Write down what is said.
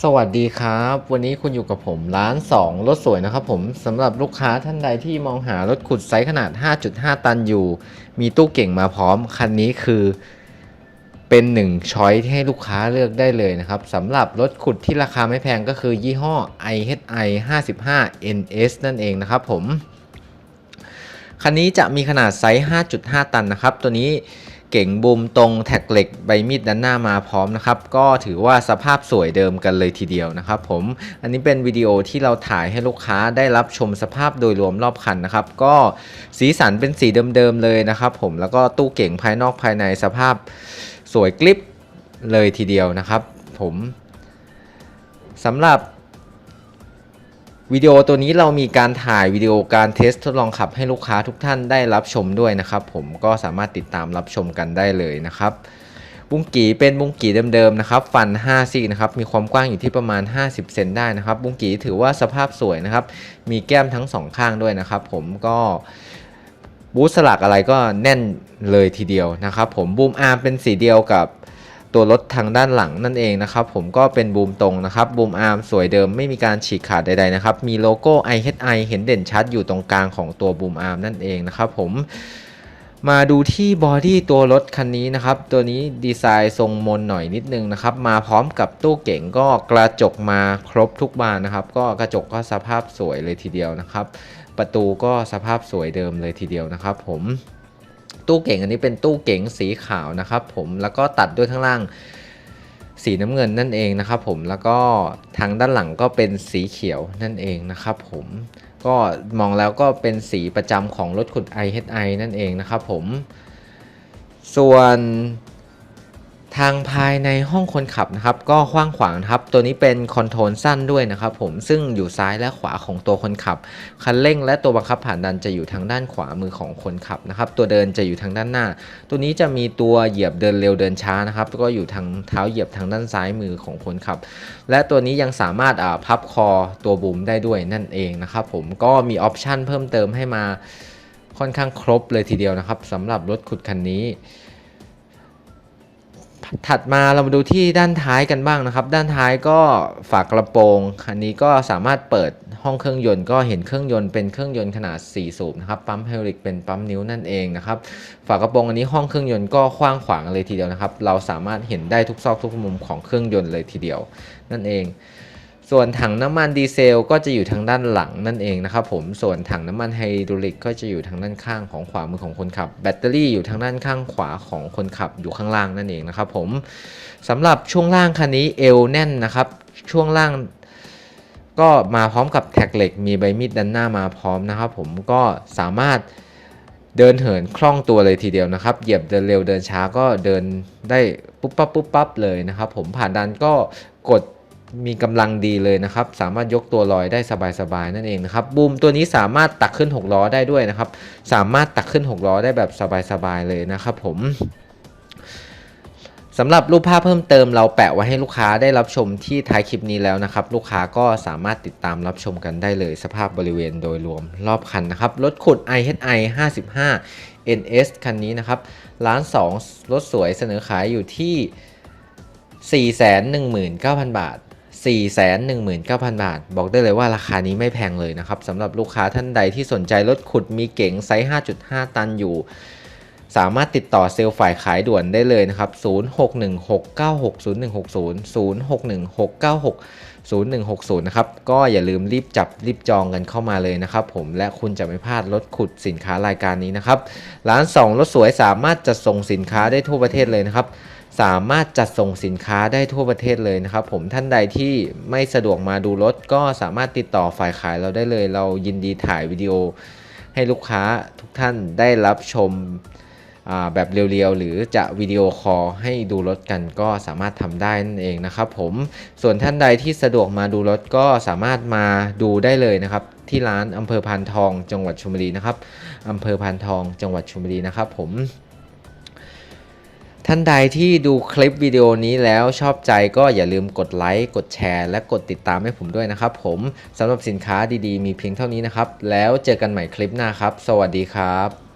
สวัสดีครับ วันนี้คุณอยู่กับผมร้าน 2 รถสวยนะครับผมสำหรับลูกค้าท่านใดที่มองหารถขุดไซส์ขนาด 5.5 ตันอยู่ มีตู้เก่งมาพร้อม คันนี้คือเป็นหนึ่งช้อยที่ให้ลูกค้าเลือกได้เลยนะครับสำหรับรถขุดที่ราคาไม่แพงก็คือยี่ห้อ IHI 55 NS นั่นเองนะครับผม คันนี้จะมีขนาดไซส์ 5.5 ตันนะครับ ตัวนี้ เก่งบูมตรงแท็กเหล็กใบมีดด้านหน้ามาพร้อมนะครับ ก็ถือว่าสภาพสวยเดิมกันเลยทีเดียวนะครับผมอันนี้เป็นวิดีโอที่เราถ่ายให้ลูกค้าได้รับชมสภาพโดยรวมรอบคันนะครับ ก็สีสันเป็นสีเดิมๆเลยนะครับผมแล้วก็ตู้เก่งภายนอกภายในสภาพสวยกลิปเลยทีเดียวนะครับ ผมสำหรับ วิดีโอตัวนี้เรามีการถ่ายวิดีโอการเทสทดลองขับให้ลูกค้าทุกท่านได้รับชมด้วยนะครับผมก็สามารถติดตามรับชมกันได้เลยนะครับบุ้งกีเป็นบุ้งกีเดิมๆนะครับฟัน5ซี่นะครับมีความกว้างอยู่ที่ประมาณ 50 เซนได้นะครับบุ้งกีถือว่าสภาพสวยนะครับมีแก้มทั้งสองข้างด้วยนะครับผมก็บูธสลักอะไรก็แน่นเลยทีเดียวนะครับผมบูมอาร์มเป็นสีเดียวกับ ตัวรถทางด้านหลังนั่นเองนะครับผมก็เป็นบูมตรงนะครับบูมอาร์มสวยเดิมไม่มีการฉีกขาดใดๆนะครับมีโลโก้ IHI เห็นเด่นชัดอยู่ตรงกลางของตัวบูมอาร์มนั่นเองนะครับผมมาดูที่บอดี้ตัวรถคันนี้นะครับ ตัวนี้ดีไซน์ทรงมนหน่อยนิดนึงนะครับ มาพร้อมกับตู้เก๋งก็กระจกมาครบทุกบานนะครับ ก็กระจกก็สภาพสวยเลยทีเดียวนะครับ ประตูก็สภาพสวยเดิมเลยทีเดียวนะครับผม ตู้เก๋งอันนี้เป็นตู้เก๋งสีขาวนะครับผมแล้วก็ตัดด้วยข้างล่างสีน้ำเงินนั่นเองนะครับผมแล้วก็ทางด้านหลังก็เป็นสีเขียวนั่นเองนะครับผมก็มองแล้วก็เป็นสีประจำของรถขุด IHI นั่นเองนะครับผม ส่วน ทางภายในห้องคนขับนะครับก็กว้างขวางนะครับ ตัวนี้เป็นคอนโทรลสั้นด้วยนะครับผมซึ่งอยู่ซ้ายและขวาของตัวคนขับ คันเร่งและตัวบังคับผ่านดันจะอยู่ทางด้านขวามือของคนขับนะครับ ตัวเดินจะอยู่ทางด้านหน้า ตัวนี้จะมีตัวเหยียบเดินเร็วเดินช้านะครับ ก็อยู่ทางเท้าเหยียบทางด้านซ้ายมือของคนขับ และตัวนี้ยังสามารถอ่าพับคอตัวบุ๋มได้ด้วยนั่นเองนะครับผมก็มีออปชันเพิ่มเติมให้มาค่อนข้างครบเลยทีเดียวนะครับสำหรับรถขุดคันนี้ ถัดมาเรามาดูที่ด้านท้ายกันบ้างนะครับ ด้านท้ายก็ฝากระโปรงคันนี้ก็สามารถเปิดห้องเครื่องยนต์ก็เห็นเครื่องยนต์เป็นเครื่องยนต์ขนาด 4 สูบนะครับปั๊มไฮดรอลิกเป็นปั๊มนิ้วนั่นเองนะครับฝากระโปรงอันนี้ห้องเครื่องยนต์ก็กว้างขวางเลยทีเดียวนะครับ เราสามารถเห็นได้ทุกซอกทุกมุมของเครื่องยนต์เลยทีเดียวนั่นเอง ส่วนถังน้ำมันดีเซลก็จะอยู่ทางด้านหลังนั่นเองนะครับผม ส่วนถังน้ำมันไฮดรอลิกก็จะอยู่ทางด้านข้างของขวามือของคนขับ แบตเตอรี่อยู่ทางด้านข้างขวาของคนขับอยู่ข้างล่างนั่นเองนะครับผมสำหรับช่วงล่างคันนี้เอวแน่นนะครับ ช่วงล่างก็มาพร้อมกับแท็กเหล็ก มีใบมีดด้านหน้ามาพร้อมนะครับผมก็สามารถเดินเหินคล่องตัวเลยทีเดียวนะครับ เหยียบเดินเร็วเดินช้าก็เดินได้ปุ๊บปั๊บปุ๊บปั๊บเลยนะครับผมผ่านดันก็กด มีกำลังดีเลยนะครับ สามารถยกตัวลอยได้สบายๆนั่นเองนะครับบูมตัวนี้สามารถตักขึ้น 6 ล้อได้ด้วยนะครับ สามารถตักขึ้น 6 ล้อได้แบบสบายๆเลยนะครับผมสำหรับรูปภาพเพิ่มเติมเราแปะไว้ให้ลูกค้าได้รับชมที่ท้ายคลิปนี้แล้วนะครับ ลูกค้าก็สามารถติดตามรับชมกันได้เลยสภาพบริเวณโดยรวมรอบคันนะครับรถขุด IHI 55 NS คันนี้นะครับร้าน2รถสวยเสนอขายอยู่ที่ 419,000 บาท 419,000 บาท บอกได้เลยว่าราคานี้ไม่แพงเลยนะครับสำหรับลูกค้าท่านใดที่สนใจรถขุดมีเก๋งไซส์ 5.5 ตันอยู่ สามารถติดต่อเซลล์ฝ่ายขายด่วนได้เลยนะครับ 0616960160 0616960160 นะครับ ก็อย่าลืมรีบจับรีบจองกันเข้ามาเลยนะครับผม และคุณจะไม่พลาดรถขุดสินค้ารายการนี้นะครับ ร้าน 2 รถสวยสามารถจัดส่งสินค้าได้ทั่วประเทศเลยนะครับ สามารถจัดส่งสินค้าได้ทั่วประเทศเลยนะครับผม ท่านใดที่ไม่สะดวกมาดูรถก็สามารถติดต่อฝ่ายขายเราได้เลย เรายินดีถ่ายวิดีโอให้ลูกค้าทุกท่านได้รับชม แบบเรียวๆ หรือจะวิดีโอคอลให้ดูรถกันก็สามารถทำได้นั่นเองนะครับผมส่วนท่านใดที่สะดวกมาดูรถก็สามารถมาดูได้เลยนะครับที่ร้านอำเภอพานทองจังหวัดชลบุรีนะครับอำเภอพานทองจังหวัดชลบุรีนะครับผมท่านใดที่ดูคลิปวิดีโอนี้แล้วชอบใจก็อย่าลืมกดไลค์กดแชร์ และกดติดตามให้ผมด้วยนะครับผมสำหรับสินค้าดีๆ มีเพียงเท่านี้นะครับ แล้วเจอกันใหม่คลิปหน้าครับ สวัสดีครับ